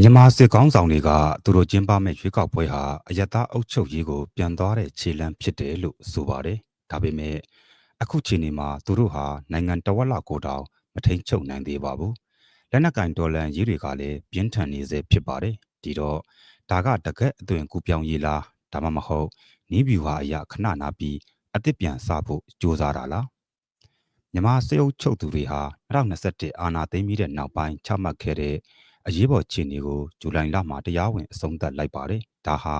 မြန်မာစစ်ကောင်းဆောင်တွေကသူတို့ကျင်းပမဲ့ရွေးကောက်ပွဲဟာအယက်သားအုပ်ချုပ်ရေးကို ပြန်သွားတဲ့ခြေလှမ်းဖြစ်တယ်လို့ဆိုပါတယ်။ဒါပေမဲ့အခုချိန်ဒီမှာသူတို့ဟာနိုင်ငံတော်ဝက်လောက်ကိုတောင်မထိန်ချုပ်နိုင်သေးပါဘူး။လက်နက်ကင်ဒေါ်လန်ရေးတွေကလည်းပြင်းထန်နေစေဖြစ်ပါတယ်။ဒီတော့ဒါကတကက်အသွင်ကူပြောင်းရေးလားဒါမှမဟုတ်နီးဗျူဟာအရာခဏနာပြီးအသစ်ပြန်စဖို့ကြိုးစားတာလား။မြန်မာစစ်အုပ်ချုပ်သူတွေဟာ2021အာဏာသိမ်းပြီးတဲ့နောက်ပိုင်းချမှတ်ခဲ့တဲ့ အရေးပေါ်ခြေနေကိုဇူလိုင်လမှာတရားဝင်အဆုံးသတ်လိုက်ပါတယ်။ဒါဟာ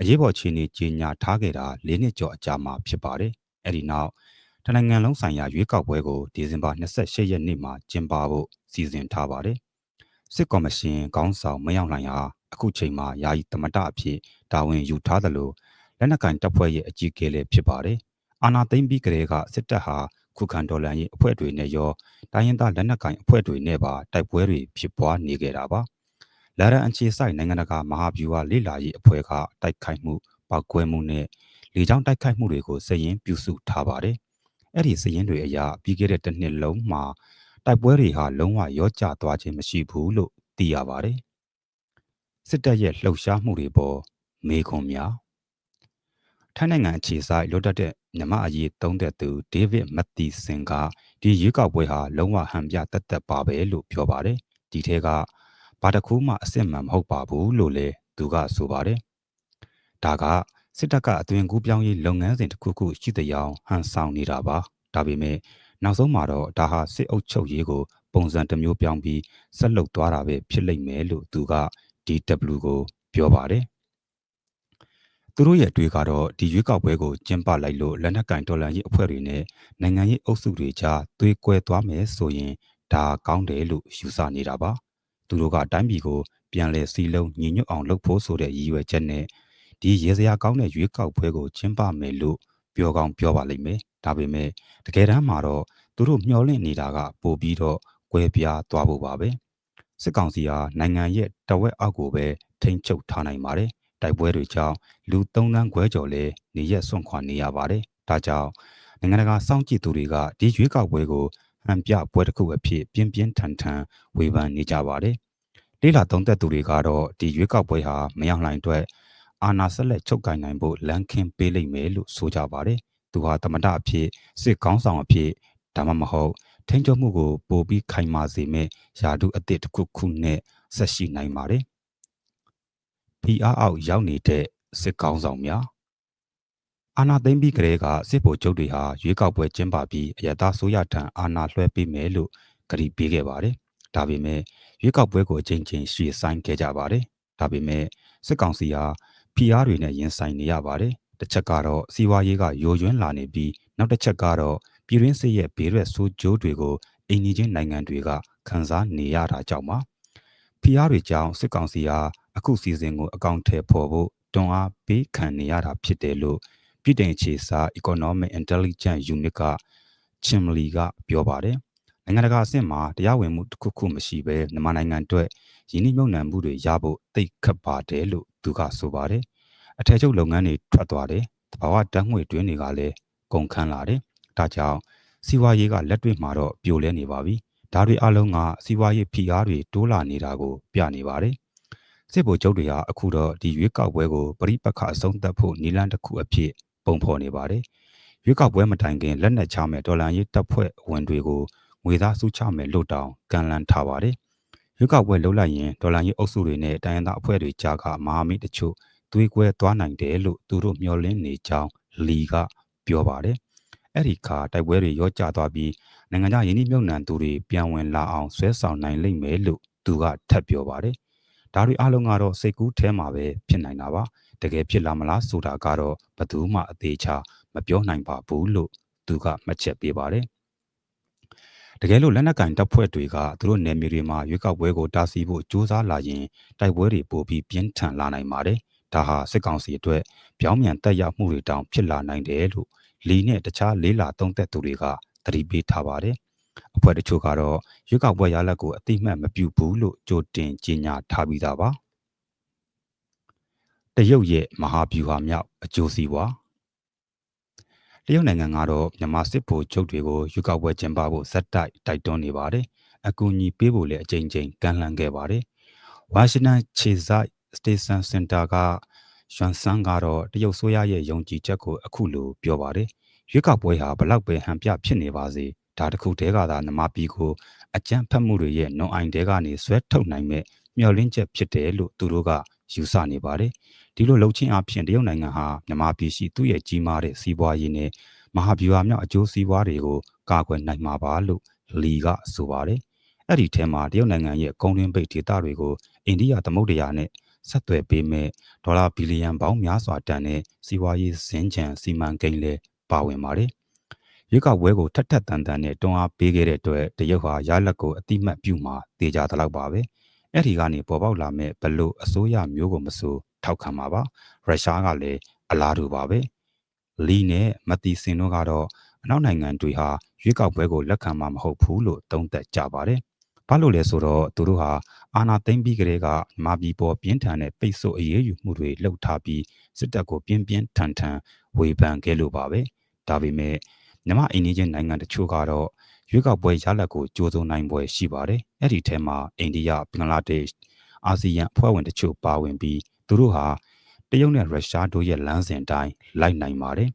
အရေးပေါ်ခြေနေကြီးညာထားခဲ့တာ၄နှစ်ကျော်အကြာမှာဖြစ်ပါတယ်။အဲ့ဒီနောက်တနိုင်ငံလုံးဆိုင်ရာရွေးကောက်ပွဲကိုဒီဇင်ဘာ28ရက်နေ့မှာကျင်းပဖို့စီစဉ်ထားပါတယ်။စစ်ကော်မရှင်ခေါင်းဆောင်မရောက်နိုင်ဟာအခုချိန်မှာယာယီသမတအဖြစ်တာဝန်ယူထားသလိုလက်နက်ကင်တပ်ဖွဲ့ရဲ့အကြီးအကဲလည်းဖြစ်ပါတယ်။အာဏာသိမ်းပြီးကတည်းကစစ်တပ်ဟာ ခုခံတော်လှန်ရေးအဖွဲ့တွေနဲ့ရောတိုင်းရင်းသားလက်နက်ကိုင်အဖွဲ့တွေနဲ့ပါတိုက်ပွဲတွေဖြစ်ပွားနေကြတာပါ။လာရန်အခြေဆိုင်နိုင်ငံတကာမဟာဗျူဟာလေ့လာရေးအဖွဲ့ကတိုက်ခိုက်မှုပောက်ကွဲမှုနဲ့လေကြောင်းတိုက်ခိုက်မှုတွေကိုစည်ရင်ပြုစုထားပါတယ်။အဲ့ဒီစည်ရင်တွေအရာပြီးခဲ့တဲ့တစ်နှစ်လုံးမှာတိုက်ပွဲတွေဟာလုံးဝရောကျသွားခြင်းမရှိဘူးလို့သိရပါတယ်။စစ်တပ်ရဲ့လှုပ်ရှားမှုတွေပေါ်မေခွန်များ ထိုင်းနိုင်ငံအခြေဆိုင်လွတ်တက်တဲ့မြမအရေးသုံးသက်သူဒေးဗစ်မက်တီဆင်ကဒီရွေးကောက်ပွဲဟာလုံးဝဟန်ပြတက်တက်ပါပဲလို့ပြောပါတယ်ဒီထဲကဘာတစ်ခုမှအစစ်မှန်မဟုတ်ပါဘူးလို့လည်းသူကဆိုပါတယ်ဒါကစစ်တပ်ကအသွင်ကူးပြောင်းရေးလုပ်ငန်းစဉ်တစ်ခုခုရှိတဲ့အောင်ဟန်ဆောင်နေတာပါဒါပေမဲ့နောက်ဆုံးမှာတော့ဒါဟာစစ်အုပ်ချုပ်ရေးကို ပုံစံတစ်မျိုးပြောင်းပြီးဆက်လုပ်သွားတာပဲဖြစ်လိမ့်မယ်လို့သူက DW ကိုပြောပါတယ် သူတို့ရဲ့အတွေ့ကတော့ဒီရွေးကောက်ပွဲကိုကျင်းပလိုက်လို့လက်နက်ကင်ဒေါ်လာရေးအဖွဲ့တွေနဲ့နိုင်ငံရေးအုပ်စုတွေကြားသွေးကွဲသွားမယ်ဆိုရင်ဒါကောင်းတယ်လို့ယူဆနေတာပါသူတို့ကတိုင်းပြည်ကိုပြန်လည်စီလုံးညီညွတ်အောင်လုပ်ဖို့ဆိုတဲ့ရည်ရွယ်ချက်နဲ့ဒီရေစရာကောင်းတဲ့ရွေးကောက်ပွဲကိုကျင်းပမယ်လို့ပြောကောင်းပြောပါလိမ့်မယ်ဒါပေမဲ့တကယ်တမ်းမှာတော့သူတို့မျှော်လင့်နေတာကပိုပြီးတော့ကွဲပြားသွားဖို့ပါပဲစစ်ကောင်စီဟာနိုင်ငံရဲ့တဝက်အောက်ကိုပဲထိန်းချုပ်ထားနိုင်ပါတယ် တိုက်ပွဲတွေကြောင့်လူ3သန်းခွဲကျော်လည်းနေရက်စွန့်ခွာနေရပါတယ်။ဒါကြောင့်နိုင်ငံတကာစောင့်ကြည့်သူတွေကဒီရွေးကောက်ပွဲကိုဟန်ပြပွဲတစ်ခုအဖြစ်ပြင်းပြင်းထန်ထန်ဝေဖန်နေကြပါတယ်။လေးလာသုံးသက်သူတွေကတော့ဒီရွေးကောက်ပွဲဟာမရောက်နိုင်အတွက်အာဏာဆက်လက်ချုပ်ကိုင်နိုင်ဖို့လမ်းခင်းပေးလိမ့်မယ်လို့ဆိုကြပါတယ်။သူဟာတမတအဖြစ်စစ်ကောင်းဆောင်အဖြစ်ဒါမှမဟုတ်ထိန်းချုပ်မှုကိုပိုပြီးခိုင်မာစေမဲ့ယာတုအသစ်တစ်ခုခုနဲ့ဆက်ရှိနိုင်ပါတယ်။ ဖိအားအောက်ရောက်နေတဲ့စစ်ကောင်းဆောင်များအာဏာသိမ်းပြီးကတည်းကစစ်ဗိုလ်ချုပ်တွေဟာရွေးကောက်ပွဲကျင်းပပြီးအရသာဆိုရထံအာဏာလွှဲပေးမယ်လို့ကတိပေးခဲ့ပါတယ်။ဒါပေမဲ့ရွေးကောက်ပွဲကိုအချိန်ချင်းရွှေ့ဆိုင်းခဲ့ကြပါတယ်။ဒါပေမဲ့စစ်ကောင်စီဟာဖိအားတွေနဲ့ရင်ဆိုင်နေရပါတယ်။တစ်ချက်ကတော့စီးပွားရေးကယိုယွင်းလာနေပြီးနောက်တစ်ချက်ကတော့ပြည်တွင်းစစ်ရဲ့ဘေးရွက်ဆိုးကျိုးတွေကိုအိန္ဒိချင်းနိုင်ငံတွေကခံစားနေရတာကြောင့်ပါ။ ဖိအားတွေကြောင့်စစ်ကောင်စီဟာအခုစီစဉ်ကိုအကောင့်ထဲပေါ်ဖို့တွန်းအားပေးခံနေရတာဖြစ်တယ်လို့ပြည်တိုင်ခြေစာ Economic Intelligence Unit ကချင်မလီကပြောပါတယ်။နိုင်ငံတကာအဆင့်မှာတရားဝင်မှုတစ်ခုခုမရှိဘဲမြန်မာနိုင်ငံအတွက်ရင်းနှီးမြှုပ်နှံမှုတွေရဖို့တိတ်ခတ်ပါတယ်လို့သူကဆိုပါတယ်။အထက်ချုပ်လုပ်ငန်းတွေထွက်သွားတယ်။တဘာဝတန်းငွေတွင်းတွေကလည်းကုန်ခန်းလာတယ်။ဒါကြောင့်စီးပွားရေးကလက်တွေ့မှာတော့ပြိုလဲနေပါပြီ။ ဒါတွေအလုံးကစီးပွားရေးဖိအားတွေတိုးလာနေတာကိုပြနေပါတယ်။စစ်ဗိုလ်ချုပ်တွေဟာအခုတော့ဒီရွေးကောက်ပွဲကိုပရိပခအဆုံးသတ်ဖို့နီလန်းတစ်ခုအဖြစ်ပုံဖော်နေပါတယ်။ရွေးကောက်ပွဲမတိုင်ခင်လက်နက်ချမဲ့ဒေါ်လာရေးတပ်ဖွဲ့ဝင်တွေကိုငွေသားစုချမဲ့လို့တောင်ကန်လန်ထားပါတယ်။ရွေးကောက်ပွဲလှုပ်လိုက်ရင်ဒေါ်လာရေးအုပ်စုတွေနဲ့တိုင်းရင်းသားအဖွဲ့တွေကြားကမဟာမိတ်တချို့သွေးကွဲသွားနိုင်တယ်လို့သူတို့မျှော်လင့်နေကြောင်းလီကပြောပါတယ်။အဲ့ဒီခါတိုက်ပွဲတွေရောကျသွားပြီး နိုင်ငံခြားယင်းနှိမ့်မြုံနှံသူတွေပြန်ဝင်လာအောင်ဆွဲဆောင်နိုင်လိမ့်မယ်လို့သူကထပ်ပြောပါတယ်ဒါတွေအလုံးကတော့စိတ်ကူးထဲမှာပဲဖြစ်နိုင်တာပါတကယ်ဖြစ်လာမလားဆိုတာကတော့ဘယ်သူမှအသေးချာမပြောနိုင်ပါဘူးလို့သူကမှတ်ချက်ပေးပါတယ်တကယ်လို့လက်နက်ကင်တပ်ဖွဲ့တွေကသူတို့နယ်မြေတွေမှာရွေးကောက်ပွဲကိုတားဆီးဖို့ကြိုးစားလာရင်တိုက်ပွဲတွေပိုပြီးပြင်းထန်လာနိုင်ပါတယ်။ဒါဟာစစ်ကောင်စီအတွက်ပြောင်းပြန်တက်ရောက်မှုတွေတောင်ဖြစ်လာနိုင်တယ်လို့လီနဲ့တခြားလေးလာသုံးသက်သူတွေက သတိပေးထားပါတယ်အဖွဲ့တချို့ကတော့ရွေးကောက်ပွဲရလဒ်ကိုအတိမတ်မပြုဘူးလို့ကြိုတင်ကြေညာထားပြီးသားပါတရုတ်ရဲ့မဟာဗျူဟာမြောက်အကျိုးစီးပွားတရုတ်နိုင်ငံကတော့မြန်မာစစ်ဗိုလ်ချုပ်တွေကိုရွေးကောက်ပွဲကျင်းပဖို့ဇက်တိုက်တိုက်တွန်းနေပါတယ်အကူအညီပေးဖို့လည်းအကြိမ်ကြိမ်ကမ်းလှမ်းခဲ့ပါတယ်ဝါရှင်တန်ခြေစိုက်စတေဆန်စင်တာကရွှန်ဆန်းကတော့တရုတ်ဆိုရရဲ့ယုံကြည်ချက်ကိုအခုလိုပြောပါတယ် ရွေးကောက်ပွဲဟာဘလောက်ပဲဟန်ပြဖြစ်နေပါစေဒါတခုတည်းကသာနမပီကိုအကြမ်းဖက်မှုတွေရဲ့နွန်အိုင်တဲကနေဆွဲထုတ်နိုင်မဲ့မျှော်လင့်ချက်ဖြစ်တယ်လို့သူတို့ကယူဆနေပါတယ်ဒီလိုလှုပ်ချင်းအဖြစ်တရုတ်နိုင်ငံဟာနမပီရှိသူ့ရဲ့ကြီးမားတဲ့စီးပွားရေးနဲ့မဟာဗျူဟာမြောက်အကျိုးစီးပွားတွေကိုကာကွယ်နိုင်မှာပါလို့လီကဆိုပါတယ်အဲ့ဒီထဲမှာတရုတ်နိုင်ငံရဲ့ကုန်တွင်းပိတ်ဒေသတွေကိုအိန္ဒိယသမုဒ္ဒရာနဲ့ဆက်သွယ်ပေးမဲ့ဒေါ်လာဘီလီယံပေါင်းများစွာတန်တဲ့စီးပွားရေးစင်ချံစီမံကိန်းလည်း ပါဝင်ပါတယ်။ရွေးကောက်ပွဲကိုထက်ထက်တန်တန်နဲ့တွန်းအားပေးခဲ့တဲ့အတွက်တရုတ်ဟာရလက်ကိုအတိမတ်ပြုမှာတေချာသလောက်ပါပဲ။အဲ့ဒီကနေပေါ်ပေါက်လာမဲ့ဘလို့အစိုးရမျိုးကိုမဆိုထောက်ခံမှာပါ။ရုရှားကလည်းအလားတူပါပဲ။လီနဲ့မတီစင်တို့ကတော့အနောက်နိုင်ငံတွေဟာရွေးကောက်ပွဲကိုလက်ခံမှာမဟုတ်ဘူးလို့သုံးသပ်ကြပါတယ်။ ဘာလို့လဲဆိုတော့သူတို့ဟာအာဏာသိမ်းပြီးကလေးကမာပြည်ပေါ်ပြင်းထန်တဲ့ပိတ်ဆို့အရေးယူမှုတွေလှုပ်ထားပြီးစစ်တပ်ကိုပြင်းပြင်းထန်ထန်ဝေဖန်ခဲ့လို့ပါပဲဒါပေမဲ့မြမအိန္ဒိယနိုင်ငံတချို့ကတော့ရွေးကောက်ပွဲရလဒ်ကိုကြိုးစုံနိုင်ပွဲရှိပါတယ်အဲ့ဒီထဲမှာအိန္ဒိယဘင်္ဂလားဒေ့ရှ်အာဆီယံအဖွဲ့ဝင်တချို့ပါဝင်ပြီးသူတို့ဟာတရုတ်နဲ့ရုရှားတို့ရဲ့လမ်းစဉ်တိုင်းလိုက်နိုင်ပါတယ်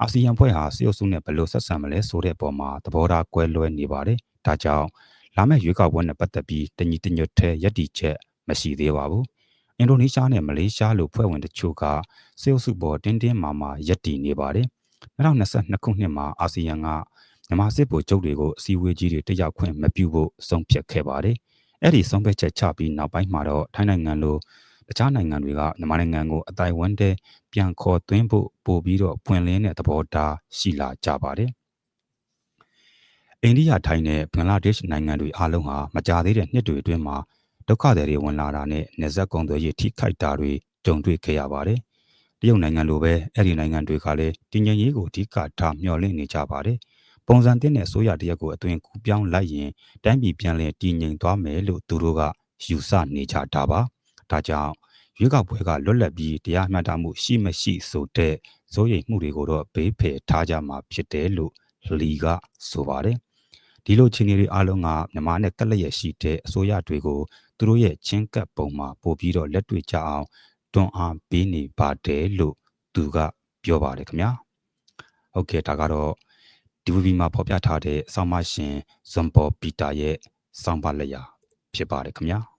အာဆီယံဖွဲ့ဟာစစ်အုပ်စုနဲ့ဘယ်လိုဆက်ဆံမလဲဆိုတဲ့အပေါ်မှာသဘောထားကွဲလွဲနေပါတယ်ဒါကြောင့် လာမယ့်ရွေးကောက်ပွဲနဲ့ပတ်သက်ပြီးတညီတညွတ်ထဲယက်တီချက်မရှိသေးပါဘူး။အင်ဒိုနီးရှားနဲ့မလေးရှားလိုဖွဲ့ဝင်တချို့ကစေအုပ်စုပေါ်တင်းတင်းမာမာယက်တီနေပါတယ်။2022ခုနှစ်မှာအာဆီယံကမြန်မာစစ်ဗိုလ်ချုပ်တွေကိုအစည်းအဝေးကြီးတွေတက်ရောက်ခွင့်မပြုဖို့ဆုံးဖြတ်ခဲ့ပါတယ်။အဲ့ဒီဆုံးဖြတ်ချက်ချပြီးနောက်ပိုင်းမှာတော့ထိုင်းနိုင်ငံလိုတခြားနိုင်ငံတွေကမြန်မာနိုင်ငံကိုအတိုင်ဝန်းတဲ့ပြန်ခေါ်သွင်းဖို့ပို့ပြီးတော့ပွင့်လင်းတဲ့သဘောထားရှိလာကြပါတယ်။ အိန္ဒိယထိုင်းနဲ့ဘင်္ဂလားဒေ့ရှ်နိုင်ငံတွေအားလုံးဟာမကြသေးတဲ့နှစ်တွေအတွင်းမှာဒုက္ခသည်တွေဝင်လာတာနဲ့နေဆက်ကုန်သွယ်ရေးထိခိုက်တာတွေကြုံတွေ့ခဲ့ရပါတယ်။တရုတ်နိုင်ငံလိုပဲအဲ့ဒီနိုင်ငံတွေကလည်းတည်ငြိမ်ရေးကိုအဓိကထားမျှော်လင့်နေကြပါတယ်။ပုံစံတင်းတဲ့အစိုးရတရက်ကိုအသွင်ကူပြောင်းလိုက်ရင်တိုင်းပြည်ပြန်လည်တည်ငြိမ်သွားမယ်လို့သူတို့ကယူဆနေကြတာပါ။ဒါကြောင့်ရွေးကောက်ပွဲကလွတ်လပ်ပြီးတရားမျှတမှုရှိမရှိဆိုတဲ့ဇိုးရိမ်မှုတွေကိုတော့ဘေးဖယ်ထားကြမှာဖြစ်တယ်လို့လီကဆိုပါတယ်။ ဒီလိုခြေနေတွေအားလုံးကမြန်မာနဲ့ကက်လက်ရရှိတဲ့အစိုးရတွေကိုသူတို့ရဲ့ချင်းကပ်ပုံမှာပို့ပြီးတော့လက်တွေ့ကြအောင်တွန်းအားပေးနေပါတယ်လို့သူကပြောပါတယ်ခင်ဗျာဟုတ်ကဲ့ဒါကတော့ DVB မှာဖော်ပြထားတဲ့ဆောင်းမရှင်ဇွန်ပေါ်ပီတာရဲ့ဆောင်းပါလက်ရာဖြစ်ပါတယ်ခင်ဗျာ